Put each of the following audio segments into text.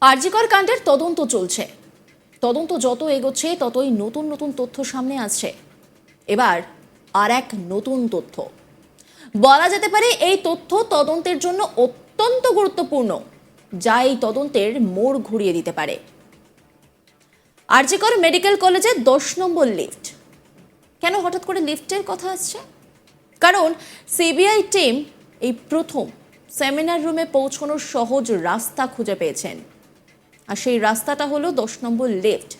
আরজিকর কাণ্ডের তদন্ত চলছে। তদন্ত যত এগোচ্ছে, ততই নতুন নতুন তথ্য সামনে আসছে। এবার আর এক নতুন তথ্য। বলা যেতে পারে, এই তথ্য তদন্তের জন্য অত্যন্ত গুরুত্বপূর্ণ, যা এই তদন্তের মোড় ঘুরিয়ে দিতে পারে। আরজিকর মেডিকেল কলেজে দশ নম্বর লিফট। কেন হঠাৎ করে লিফটের কথা আসছে? কারণ সিবিআই টিম এই প্রথম সেমিনার রুমে পৌঁছানোর সহজ রাস্তা খুঁজে পেয়েছেন। আর সেই রাস্তাটা হলো দশ নম্বর লিফট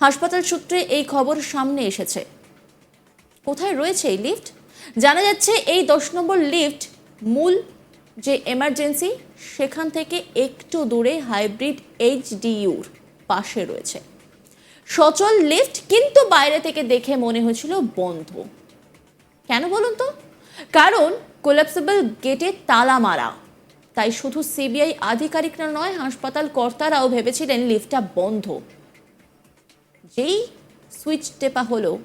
হাসপাতাল সূত্রে এই খবর সামনে এসেছে। কোথায় রয়েছে এই লিফট জানা যাচ্ছে এই দশ নম্বর লিফট মূল যে এমার্জেন্সি সেখান থেকে একটু দূরে হাইব্রিড এইচডিইউর পাশে রয়েছে। সচল লিফট কিন্তু বাইরে থেকে দেখে মনে হয়েছিল বন্ধ। কেন বলুন তো? কারণ কোলাপসেবল গেটে তালা মারা। তাই শুধু সিবিআই আধিকারিকরা নয়, হাসপাতাল কর্তারাও ভেবেছিলেন লিফটটা বন্ধ। যেই সুইচ টেপা হলো,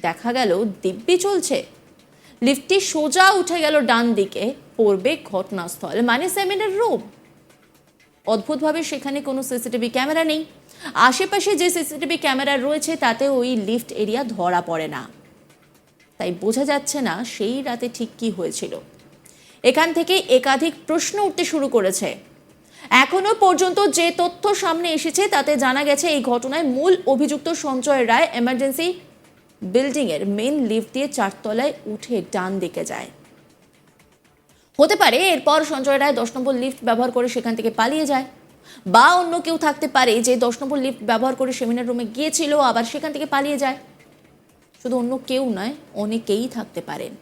দেখা গেল দিব্যি চলছে। লিফটটি সোজা উঠে গেল ডান দিকে, পড়বে ঘটনাস্থল মানে সেমিনার রুম। অদ্ভুতভাবে সেখানে কোনো সিসিটিভি ক্যামেরা নেই। আশেপাশে যে সিসিটিভি ক্যামেরা রয়েছে, তাতে ওই লিফট এরিয়া ধরা পড়ে না। তাই বোঝা যাচ্ছে না সেই রাতে ঠিক কি হয়েছিল। এখান থেকে একাধিক প্রশ্ন উঠতে শুরু করেছে। এখনও পর্যন্ত যে তথ্য সামনে এসেছে, তাতে জানা গেছে এই ঘটনায় মূল অভিযুক্ত সঞ্জয় রায় এমার্জেন্সি বিল্ডিং এর মেন লিফট দিয়ে চারতলায় উঠে ডান দিকে যায়। হতে পারে এরপর সঞ্জয় রায় দশ নম্বর লিফট ব্যবহার করে সেখান থেকে পালিয়ে যায়। বা অন্য কেউ থাকতে পারে যে দশ নম্বর লিফট ব্যবহার করে সেমিনার রুমে গিয়েছিল, আবার সেখান থেকে পালিয়ে যায়। শুধু অন্য কেউ নয়, অনেকেই থাকতে পারেন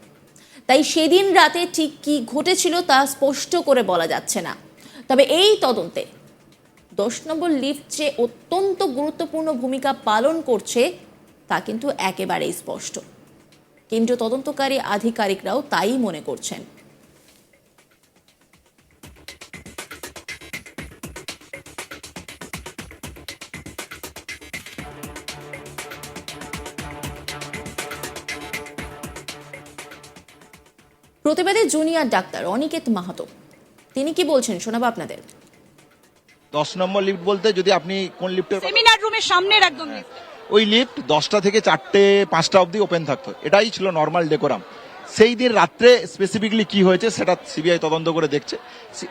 তাই সেদিন রাতে ঠিক কি ঘটেছিল তা স্পষ্ট করে বলা যাচ্ছে না। তবে এই তদন্তে দশ নম্বর লিফট যে অত্যন্ত গুরুত্বপূর্ণ ভূমিকা পালন করছে, তা কিন্তু একেবারেই স্পষ্ট। কেন্দ্রীয় তদন্তকারী আধিকারিকরাও তাই মনে করছেন। প্রতিবাদী জুনিয়র ডাক্তার অনিকেত মাহাতো। তিনি কি বলছেন শোনাবো আপনাদের? দশ নম্বর লিফট বলতে যদি আপনি কোন লিফটের সেমিনার রুমের সামনের একদম ওই লিফট দশটা থেকে চারটে পাঁচটা অবধি ওপেন থাকতো। এটাই ছিল নর্মাল ডেকোরাম সেই দিন রাত্রে স্পেসিফিকলি কি হয়েছে সেটা সিবিআই তদন্ত করে দেখছে।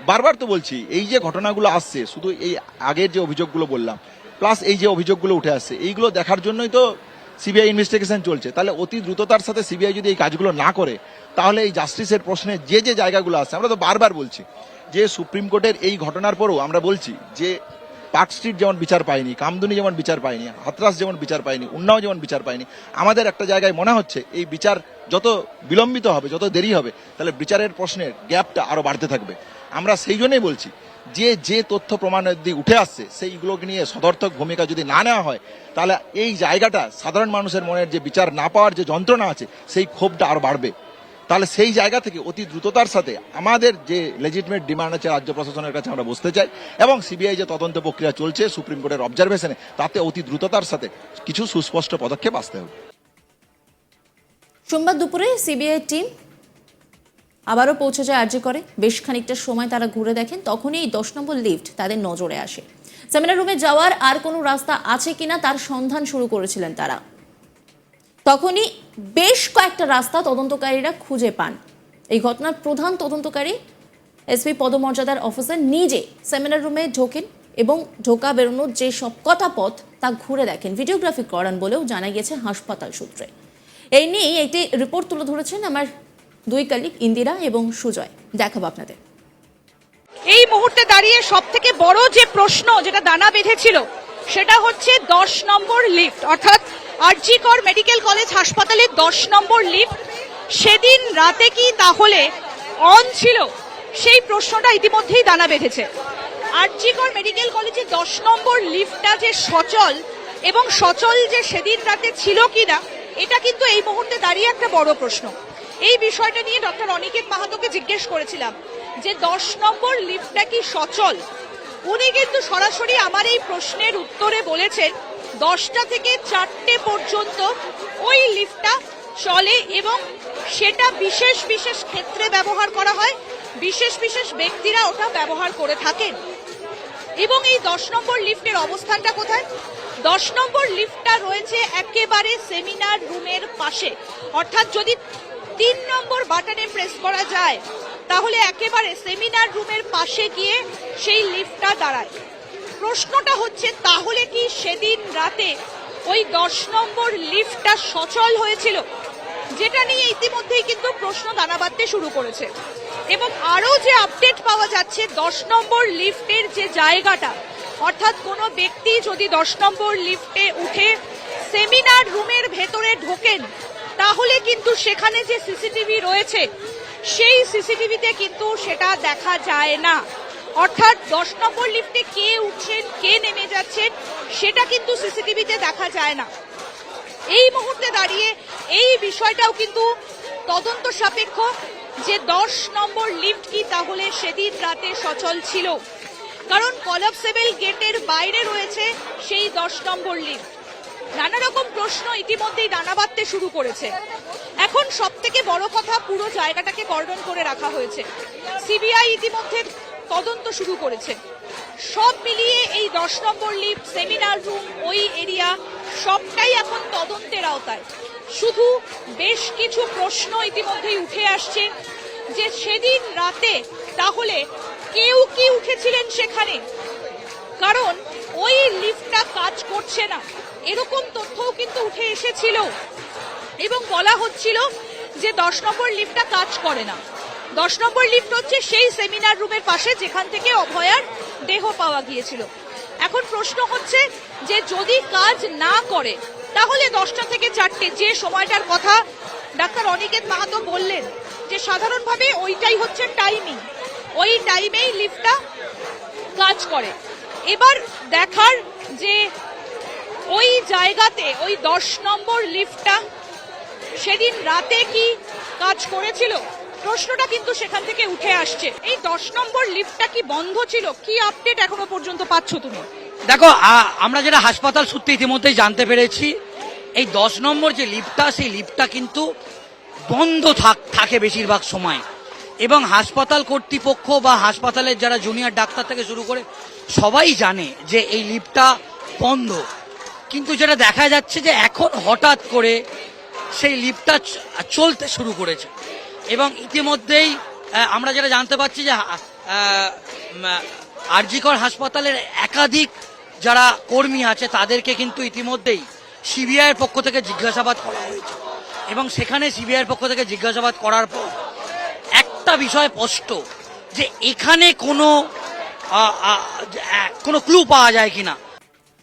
বারবার তো বলছি এই যে ঘটনাগুলো আসছে শুধু এই আগের যে অভিযোগগুলো বললাম প্লাস এই যে অভিযোগগুলো উঠে আসছে এইগুলো দেখার জন্যই তো সিবিআই ইনভেস্টিগেশন চলছে। তাহলে অতি দ্রুততার সাথে সিবিআই যদি এই কাজগুলো না করে, তাহলে এই জাস্টিসের প্রশ্নে যে যে জায়গাগুলো আছে, আমরা তো বারবার বলছি, যে সুপ্রিম কোর্টের এই ঘটনার পরও আমরা বলছি যে পার্ক স্ট্রিট যেমন বিচার পায়নি, কামদুনি যেমন বিচার পায়নি, হাতরাস যেমন বিচার পায়নি, উন্নাও যেমন বিচার পায়নি, আমাদের একটা জায়গায় মনে হচ্ছে এই বিচার যত বিলম্বিত হবে, যত দেরি হবে, তাহলে বিচারের প্রশ্নের গ্যাপটা আরও বাড়তে থাকবে। আমরা সেই জন্যই বলছি যে যে তথ্য প্রমাণের দিক উঠে আসছে, সেইগুলোকে নিয়ে সদর্থক ভূমিকা যদি না নেওয়া হয়, তাহলে এই জায়গাটা সাধারণ মানুষের মনের যে বিচার না পাওয়ার যে যন্ত্রণা আছে, সেই ক্ষোভটা আরও বাড়বে। তাহলে সেই জায়গা থেকে অতি দ্রুততার সাথে আমাদের যে লেজিটমেট ডিমান্ড আছে রাজ্য প্রশাসনের কাছে আমরা বসতে চাই, এবং সিবিআই যে তদন্ত প্রক্রিয়া চলছে সুপ্রিম কোর্টের অবজারভেশনে তাতে অতি দ্রুততার সাথে কিছু সুস্পষ্ট পদক্ষেপ আসতে হবে। সোমবার দুপুরে সিবিআই টিম আবারও পৌঁছে যায় আর্জি করে। বেশ খানিকটা সময় তারা ঘুরে দেখেন, তখনই এই দশ নম্বর লিফট তাদের নজরে আসে। সেমিনার রুমে যাওয়ার আর কোনো রাস্তা আছে কিনা তার সন্ধান শুরু করেছিলেন তারা। তখনই বেশ কয়েকটা রাস্তা তদন্তকারীরা খুঁজে পান। এই ঘটনার প্রধান তদন্তকারী এসপি পদমর্যাদার অফিসার নিজে সেমিনার রুমে ঢোকেন এবং ঢোকা বেরোনোর যে সব কটা পথ তা ঘুরে দেখেন। ভিডিওগ্রাফি করান বলেও জানা গেছে হাসপাতাল সূত্রে। এই নিয়েই একটি রিপোর্ট তুলে ধরেছেন আমার দুই কালিক ইন্দিরা এবং সুজয়। দেখাবো আপনাদের। এই মুহূর্তে দাঁড়িয়ে সব থেকে বড় যে প্রশ্ন যেটা দানা বেঁধেছিল, সেটা হচ্ছে দশ নম্বর লিফট। অর্থাৎ আরজিকর মেডিকেল কলেজ হাসপাতালের দশ নম্বর লিফট। সেদিন রাতে কি তাহলে অন ছিল? সেই প্রশ্নটা ইতিমধ্যেই দানা বেঁধেছে। আরজিকর মেডিকেল কলেজে দশ নম্বর লিফটটা যে সচল এবং সচল যে সেদিন রাতে ছিল কিনা, এটা কিন্তু এই মুহূর্তে দাঁড়িয়ে একটা বড় প্রশ্ন। এই বিষয়টা নিয়ে ডক্টর অনিকেত মাহাতোকে জিজ্ঞেস করেছিলাম যে দশ নম্বর লিফটটা কি সচল? উনি কিন্তু সরাসরি আমার এই প্রশ্নের উত্তরে বলেছেন, দশটা থেকে চারটে পর্যন্ত ওই লিফটটা চলে এবং সেটা বিশেষ বিশেষ ক্ষেত্রে ব্যবহার করা হয়, বিশেষ বিশেষ ব্যক্তিরা ওটা ব্যবহার করে থাকেন। এবং এই দশ নম্বর লিফটের অবস্থানটা কোথায়? দশ নম্বর লিফটটা রয়েছে একেবারে সেমিনার রুমের পাশে। অর্থাৎ যদি তিন নম্বর বাটনে প্রেস করা যায়, তাহলে একেবারে সেমিনার রুমের পাশে গিয়ে সেই লিফটটা দাঁড়ায়। প্রশ্নটা হচ্ছে, তাহলে কি সেদিন রাতে ওই দশ নম্বর লিফটটা সচল হয়েছিল? যেটা নিয়ে ইতিমধ্যেই কিন্তু প্রশ্ন দানা বাঁধতে শুরু করেছে। এবং আরও যে আপডেট পাওয়া যাচ্ছে, দশ নম্বর লিফটের যে জায়গাটা, অর্থাৎ কোনো ব্যক্তি যদি দশ নম্বর লিফটে উঠে সেমিনার রুমের ভেতরে ঢোকেন তাহলে কিন্তু সেখানে যে সিসিটিভি রয়েছে, সেই সিসিটিভিতে কিন্তু সেটা দেখা যায় না। অর্থাৎ দশ নম্বর লিফটে কে উঠছেন, কে নেমে যাচ্ছেন, সেটা কিন্তু সিসিটিভিতে দেখা যায় না। এই মুহূর্তে দাঁড়িয়ে এই বিষয়টাও কিন্তু তদন্ত সাপেক্ষ যে দশ নম্বর লিফট কি তাহলে সেদিন রাতে সচল ছিল। কারণ কলাপসেবল গেটের বাইরে রয়েছে সেই দশ নম্বর লিফট। প্রশ্ন ইতিমধ্যেই দানা বাঁধতে শুরু করেছে। এখন সব থেকে বড় কথা পুরো জায়গাটাকে কর্ডন করে রাখা হয়েছে। সিবিআই ইতিমধ্যে তদন্ত শুরু করেছে। সব মিলিয়ে এই দশ নম্বর লিফট, সেমিনার রুম, ওই এরিয়া, সবটাই এখন তদন্তের আওতায়। শুধু বেশ কিছু প্রশ্ন ইতিমধ্যেই উঠে আসছে যে সেদিন রাতে তাহলে কেউ কি উঠেছিলেন সেখানে? কারণ ওই লিফটটা কাজ করছে না। এরকম তথ্যও কিন্তু উঠে এসেছিল। এবং বলা হচ্ছিল যে দশ নম্বর লিফটটা কাজ করে না। দশ নম্বর লিফট হচ্ছে সেই সেমিনার রুমের পাশে যেখান থেকে অভয়ার দেহ পাওয়া গিয়েছিল। এখন প্রশ্ন হচ্ছে যে যদি কাজ না করে, তাহলে দশটা থেকে চারটে, যে সময়টার কথা ডাক্তার অনিকেত মাহাতো বললেন, যে সাধারণভাবে ওইটাই হচ্ছে টাইমিং ওই টাইমেই লিফটটা কাজ করে। এবার দেখার যে ওই জায়গাতে, ওই দশ নম্বর লিফটটা সেদিন রাতে কি কাজ করেছিল? প্রশ্নটা কিন্তু সেখান থেকে উঠে আসছে। এই দশ নম্বর লিফটটা কি বন্ধ ছিল? কি আপডেট এখনও পর্যন্ত পাচ্ছ তুমি? দেখো আমরা যেটা হাসপাতাল সূত্রে ইতিমধ্যেই জানতে পেরেছি, এই দশ নম্বর যে লিফটটা, সেই লিফটটা কিন্তু বন্ধ থাক- থাকে বেশিরভাগ সময়। এবং হাসপাতাল কর্তৃপক্ষ বা হাসপাতালের যারা জুনিয়র ডাক্তার থেকে শুরু করে সবাই জানে যে এই লিফটটা বন্ধ। কিন্তু যেটা দেখা যাচ্ছে যে এখন হঠাৎ করে সেই লিফটটা চলতে শুরু করেছে। এবং ইতিমধ্যেই আমরা যেটা জানতে পারছি যে আরজিকর হাসপাতালের একাধিক যারা কর্মী আছে, তাদেরকে কিন্তু ইতিমধ্যেই সিবিআইয়ের পক্ষ থেকে জিজ্ঞাসাবাদ করা হয়েছে। এবং সেখানে সিবিআইয়ের পক্ষ থেকে জিজ্ঞাসাবাদ করার পর একটা বিষয় স্পষ্ট, যে এখানে কোনো কোনো ক্লু পাওয়া যায় কিনা।